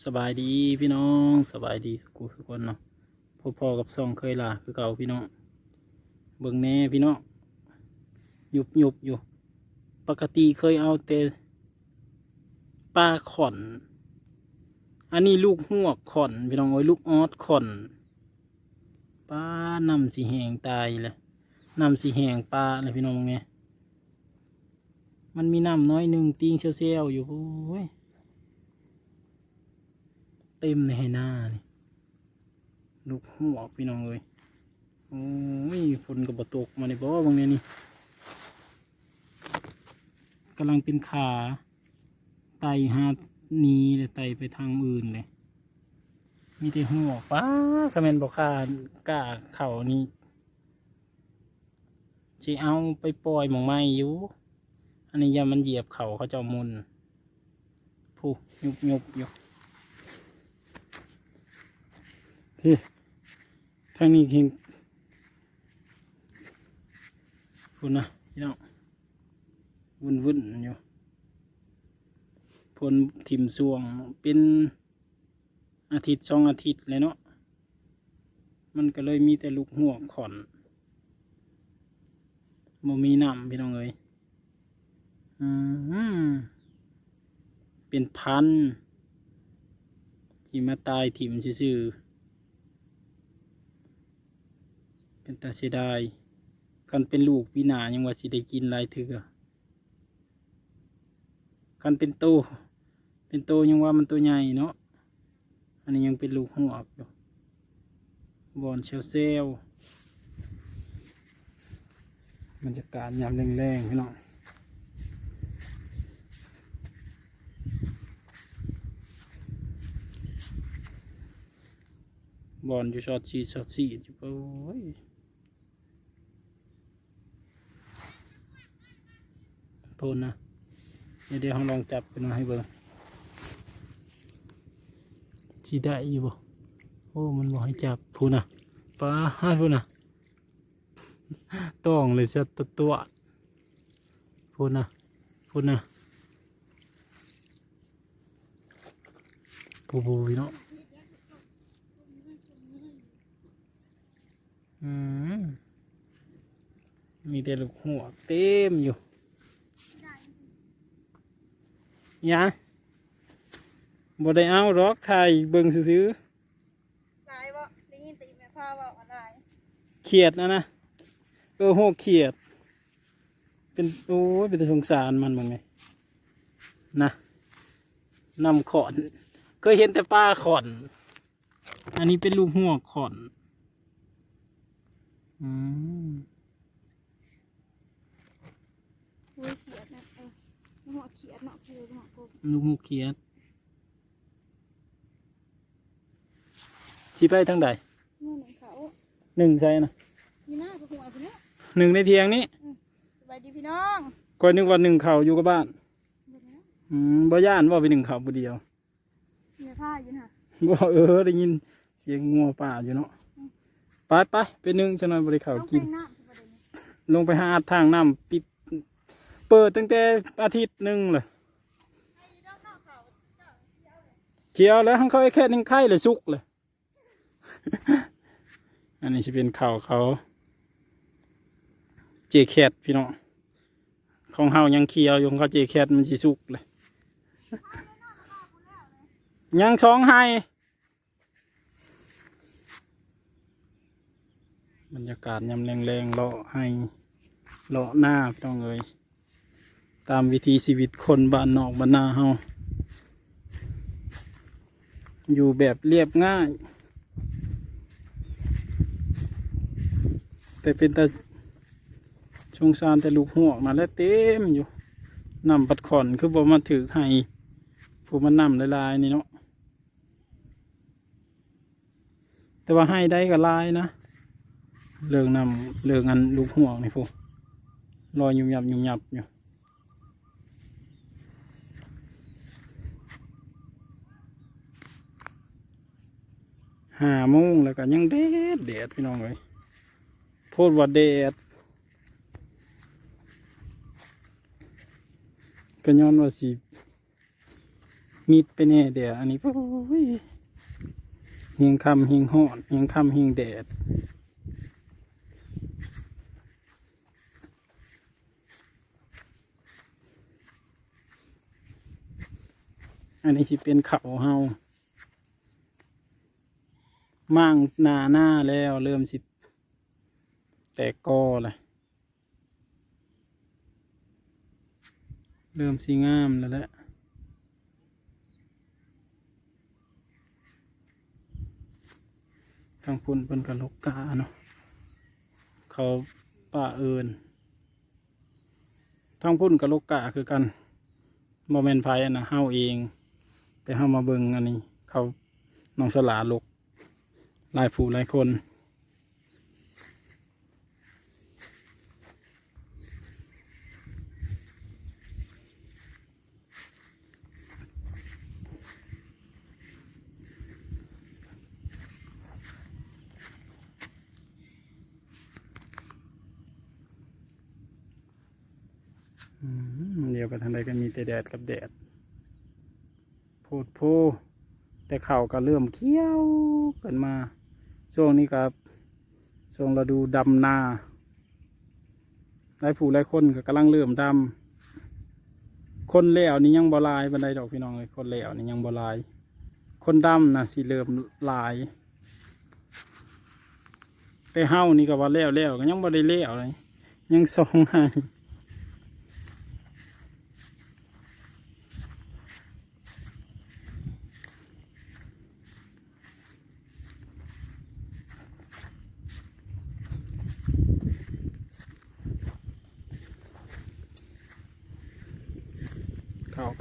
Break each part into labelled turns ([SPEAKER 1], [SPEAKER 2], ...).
[SPEAKER 1] สบายดีพี่น้องสบายดีสุกุสุกคนเนาะพ่อๆกับซองเคยล่ะคือเก่าพี่น้องเบิ่งแน่พี่น้องหยุบหยุบอยู่ ปกติเคยเอาแต่ปลาขอน อันนี้ลูกหวกขอนพี่น้องโอ้ยลูกออดขอนปลานำสีแหงตายเลยนำสีแหงปลาเลยพี่น้องไงมันมีน้ำน้อยหนึ่งติงเซลๆอยู่โอ้ย เต็มในให้หน้านี่ลูกหัวพี่น้องเลยโอ้ยฝนกับบตกมาในบ่อบางเนี้ยนี่กำลังเป็นขาไตหานีเลยไตไปทางอื่นเลยมีแต่หัวป้าคาเมนต์บอกกล้ากล้าเข่านี่จะเอาไปปล่อยหมองไม้อยู่อันนี้ยามันเหยียบเข่าเขาจะเอามุนผู้ยุบยุบยู่พี่ ท่างนี้เห็นคุณนะพี่น้องวุ่นวุ่นอยู่พลทิมสวงเป็นอาทิตย์สองอาทิตย์เลยเนาะมันก็เลยมีแต่ลูกหัวขอนบ่มีน้ำพี่น้องเอ้ยอืมเป็นพันที่มาตายถิ่มซื่อๆ เป็นตาเสียดายกันเป็นลูกวินายังว่าสิได้กินหลายเถือกันเป็นโต เป็นโตยังว่ามันตัวใหญ่เนาะ อันนี้ยังเป็นลูกหัวกอยู่บอนเชลเซลบรรยากาศยามแรงๆพี่น้องบอลอยู่ชอตชีชอตสี่อยู่โอ้ย ทษนะเดี๋ยวเดี๋ยวเราลองจับกันมาให้เบิ่งชีได้อยู่บ่โอ้ มันบอกให้จับพูนะป้าฮัดพูนะต้องเลยสัตตัวตัวพูนะพูนะปูปูพี่น้องอืมมีแต่ลูกหัวเต็มอยู่ ห ยังบ่ได้เอาหรอกถ่ายเบิ่งซื้อ
[SPEAKER 2] ลายบ่ได้ยินตีแม่พาว่าอะไร
[SPEAKER 1] ๆเขียดนะนะเออโหเขียด เป็นโอ้ยเป็นแต่สงสารมันบ้างไงนะนำขอนเคยเห็นแต่ปลาขอน อันนี้เป็นลูกหัวขอน อืม
[SPEAKER 2] อุ้ยเขียดนะเออหัวเขียดเนาะคือหัวกบ
[SPEAKER 1] ลูกหัวเขียดชี้ไปทางใด
[SPEAKER 2] เมื่อหนึ่งเขา
[SPEAKER 1] หนึ่งใช่นะ
[SPEAKER 2] มีหน้ากับหัวพี่เนาะ
[SPEAKER 1] หนึ่งในเทียงนี้
[SPEAKER 2] สบายดีพี่น้อง
[SPEAKER 1] ก่อนนึกว่าหนึ่งเขาอยู่กับบ้าน
[SPEAKER 2] เบิ่งนะ
[SPEAKER 1] อืมบ่ย่านว่าไปหนึ่งเขาผู้เดียว
[SPEAKER 2] แม่พาอยู่น่ะ
[SPEAKER 1] บ่เออได้ยินเสียงงัวป่าอยู่เนาะไปไปไปหนึ่งจะหน่อยบริเขา
[SPEAKER 2] ต้อง
[SPEAKER 1] กิน
[SPEAKER 2] เป็นน้ำประเด็น
[SPEAKER 1] ลงไปหาทางน้ำปิด เปิดตั้งแต่อาทิตย์หนึ่งเลย
[SPEAKER 2] เขียว
[SPEAKER 1] แล้วทั้งเขาไอ้แค่นึงไข่เลยสุกเลย อันนี้จะเป็นข่าวเขาเจแคทพี่น้องของเฮายังเขียวอยู่ของเขาเจแคทมันสิสุกเลยยังช้องให้บรรยากาศยำแรงๆเลาะให้เลาะหน้าพี่น้องเอ้ย ตามวิธีชีวิตคนบ้านนอกบ้านนาเฮาอยู่แบบเรียบง่าย แต่เป็นแต่ชงสารแต่ลูกหวกมาแล้วเต็มอยู่นำปัดขอนคือบ่มาถือให้ผู้มันนำลายๆนี่เนาะแต่ว่าให้ได้ก็หลายนะเรื่องนำเรื่องอันลูกห่วงนี่พวกรอยยุ่มยับยุ่มยับอยู่ ห้าโมงแล้วก็ยังแดดแดดพี่น้องเลยโพดว่าแดดก็ย้อนว่าสิมิดไปแน่แดดอันนี้โอ้ยเฮียงคำเฮียงหอดเฮียงคำเฮียงแดดอันนี้สิเป็นเขาเฮา มั่งนาหน้าแล้ว เริ่มสิ แตกกอเลยเริ่มสีงามแล้วแหละทางพุ่นเป็นกะลกกาเนาะเขาป่าเอินทางพุ่นกะลกกาคือกันโมเมนไพอันะเฮาเอง แต่เฮามาเบิงอันนี้ เขาน้องสลาลก หลายผู้หลายคนเดียวไปทางใดก็มีแต่แดดกับแดดโพดโพแต่เข่าก็เริ่มเขี้ยวเกันมา ช่วงนี้ครับช่วงฤดูดำนาหลายผู้หลายคนก็กำลังเริ่มดำคนแล้วนี่ยังบลายบันไดดอกพี่น้องเลยคนแล้วนี่ยังบลาย คนดำนะสิเริ่มลาย แต่เฮานี่ก็ว่าแล้วแล้วก็ยังบ่ได้แล้วเลยยังส่งให้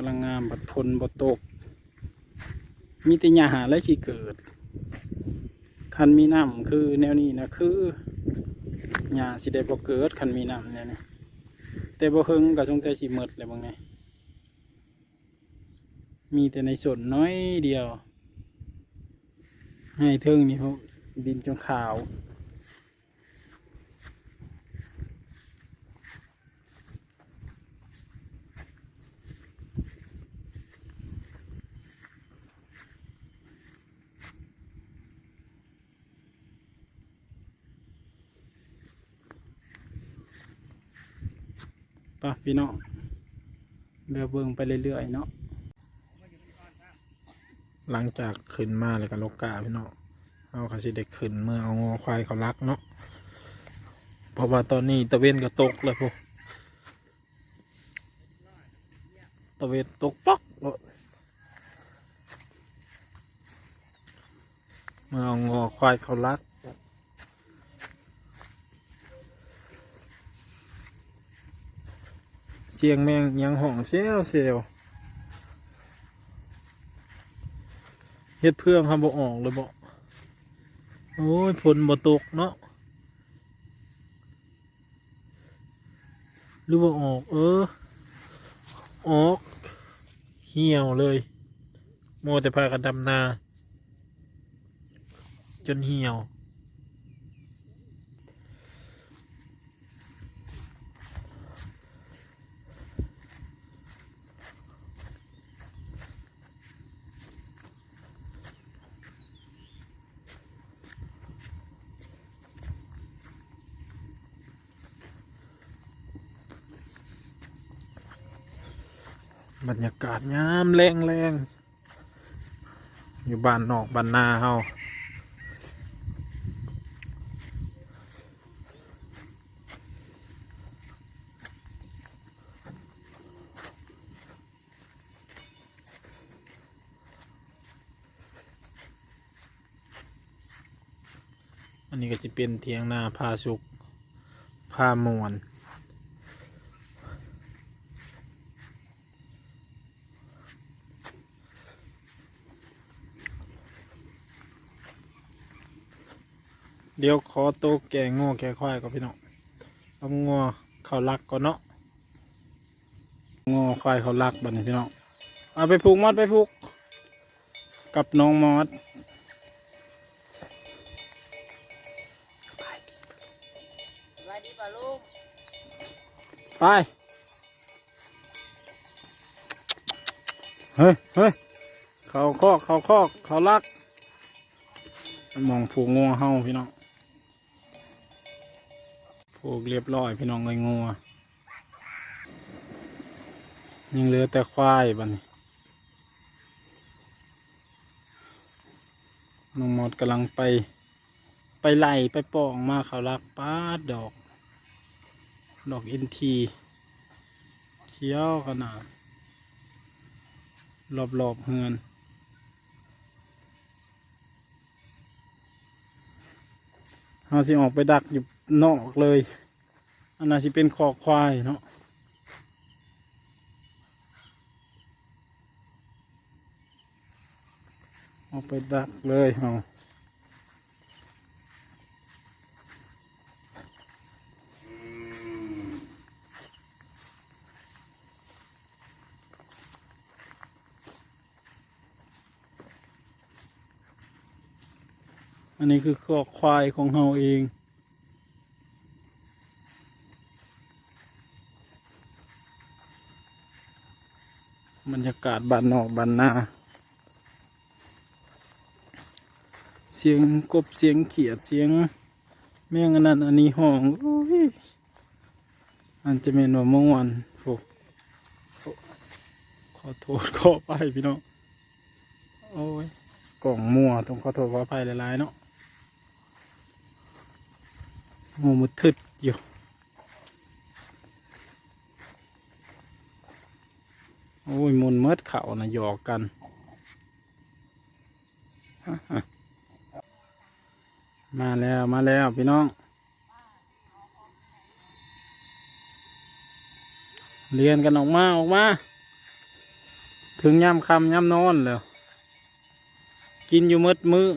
[SPEAKER 1] ำลังงามบัดพลบดตก มีแต่หญ้าหาและสิเกิด คันมีน้ำคือแนวนี้นะคือหญ้าสิได้บ่เกิดคันมีน้ำเนี่ยนะแต่บ่เฮิงก็สงสัยสิหมดเลยบางไงมีแต่ในส่วนน้อยเดียว ให้เทิงนี่เขาดินจนขาว ป่ะพี่น้องเรือเบิ่งไปเรื่อยๆเนาะ
[SPEAKER 3] หลังจากขึ้นมาแล้วก็ลกกาพี่น้องเอาเขาสิเด็กขึ้นเมื่อเอางอควายเขารักเนาะเพราะว่าตอนนี้ตะเวนก็ตกเลยพวกตะเวนตกป๊อกเมื่อเอางอควายเขารัก สียงแมงยังห้องเซลเซลเฮ็ดเพื่องทำบ่ออกเลยบ่โอ้ยฝนบ่ตกเนาะหรือว่าออกเออ ออกเหี่ยวเลยโมแต่พากันดำนา จนเหี่ยว บรรยากาศยามแรงแรงๆอยู่บ้านนอกบ้านนาเฮาอันนี้ก็จะเป็นเทียงนาพาสุกพามวน เดี๋ยวขอโตวแกงโง่แก่ควายก่อนพี่น้องเอางัวเขารักก่อนเนาะงอควายเขารักบัดนี้พี่น้องเอาไปผูกมอดไปผูก กับน้องมอด
[SPEAKER 1] ไปเฮ้ยเฮ้ยเขาคอกเขาคอกเขาลัก มองผูกงัวเฮาพี่น้อง ผูกเรียบร้อยพี่น้องเลยงัวยังเหลือแต่ควายบัดนี้น้องหมดกำลังไป ไปไล่ไปปองมาเขาลักป้าดอก ดอกอินทีเขียวขนาดรอบๆเฮือนเราสิออกไปดักอยู่ นอกเลย อันนั้นสิเป็นคอควายเนาะออกไปดักเลยเอาอันนี้คือคอควายของเราเอง บรร ยากาศบ้านนอกบ้านนาเสียงกบเสียงเขียดเสียง แมงอันนั้นอันนี้ห้องอ้ยอันจะเป็นว่าเมื่อวันโอ้ขอโทษขอไปพี่น้องโอ้ยกล่องมัวต้องขอโทษขอไปหลายๆเนาะโมมืดทึดอยู่ โอ้ยมุนเมิดเข่านะหยอกกันมาแล้วมาแล้วพี่น้อง เรียนกันออกมาออกมา ถึงย่ำคำย่ำนอนแล้ว กินอยู่มืดมือ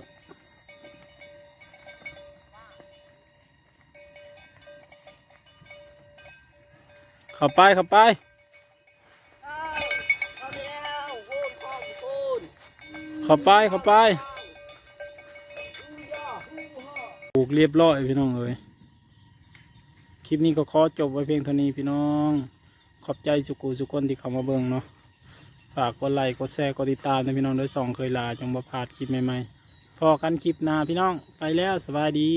[SPEAKER 1] เข้าไปเข้าไป
[SPEAKER 4] เอาแล้วโวนพ่อโวน
[SPEAKER 1] เข้าไปเข้าไปปลูกเรียบร้อยพี่น้องเลยคลิปนี้ก็ขอจบไว้เพียงเท่านี้พี่น้อง ขอบใจสุกูสุกคนที่เข้ามาเบิ่งเนาะฝากกดไลค์กดแชร์กดติดตามนะพี่น้องด้วยสองเคยลาจังบ่พลาดคลิปใหม่ๆพอกันคลิปหน้าพี่น้องไปแล้วสบายดี